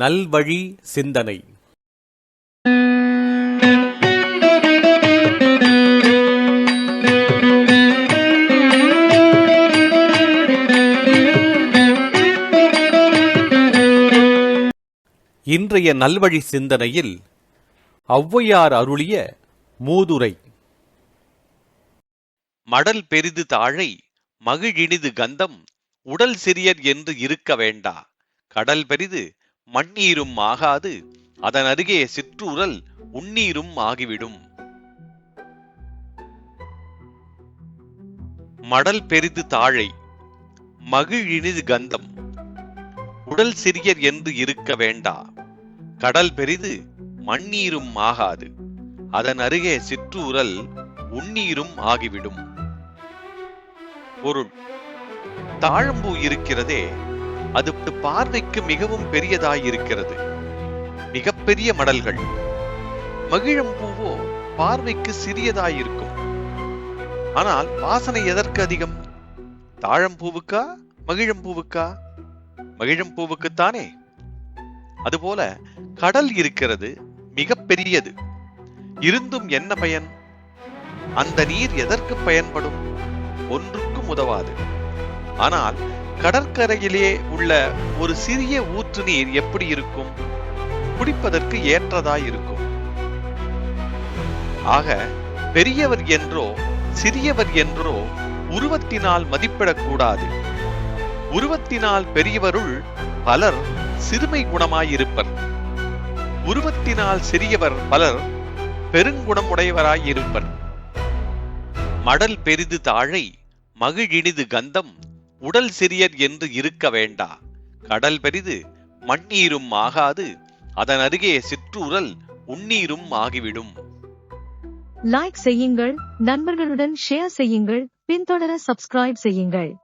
நல்வழி சிந்தனை. இன்றைய நல்வழி சிந்தனையில் ஔவையார் அருளிய மூதுரை. மடல் பெரிது தாழை மகிழினிது கந்தம் உடல் சிறியர் என்று இருக்க வேண்டா. கடல் பெரிது மண்ணீரும் ஆகாது அதன் அருகே சிற்றூரல் உண்ணீரும் ஆகிவிடும். மடல் பெரிது தாழை மகிழினிது கந்தம். உடல் சிறியர் என்று இருக்க வேண்டா கடல் பெரிது மண்ணீரும் ஆகாது அதன் அருகே சிற்றூரல் உண்ணீரும் ஆகிவிடும். பொருள் தாழம்பூ இருக்கிறதே அது பார்வைக்கு மிகவும் பெரியதாயிருக்கிறது. மிகப்பெரிய மடல்கள். மகிழம்பூவோ பார்வைக்கு சிறியதாயிருக்கும். ஆனால் வாசனை எதற்கு அதிகம்? தாழம்பூவுக்கா மகிழம்பூவுக்கா மகிழம்பூவுக்குத்தானே அதுபோல கடல் இருக்கிறது மிகப்பெரியது. இருந்தும் என்ன பயன்? அந்த நீர் எதற்கு பயன்படும்? ஒன்றுக்கும் உதவாது. ஆனால் கடற்கரையிலே உள்ள ஒரு சிறிய ஊற்று நீர் எப்படி இருக்கும்? குடிப்பதற்கு ஏற்றதாய் இருக்கும். ஆக பெரியவர் என்றோ சிறியவர் என்றோ உருவத்தினால் மதிப்பிடக்கூடாது. உருவத்தினால் பெரியவருள் பலர் சிறுமை குணமாயிருப்பர். உருவத்தினால் சிறியவர் பலர் பெருங்குணம் உடையவராயிருப்பர். மடல் பெரிது தாழை மகிழினிது கந்தம் உடல் சிறியர் என்று இருக்க வேண்டா. கடல் பெரிது மண்ணீரும் ஆகாது. அதன் அருகே சிற்றூரல் உண்ணீரும் ஆகிவிடும். லைக் செய்யுங்கள் நண்பர்களுடன் ஷேர் செய்யுங்கள் பின்தொடர சப்ஸ்கிரைப் செய்யுங்கள்.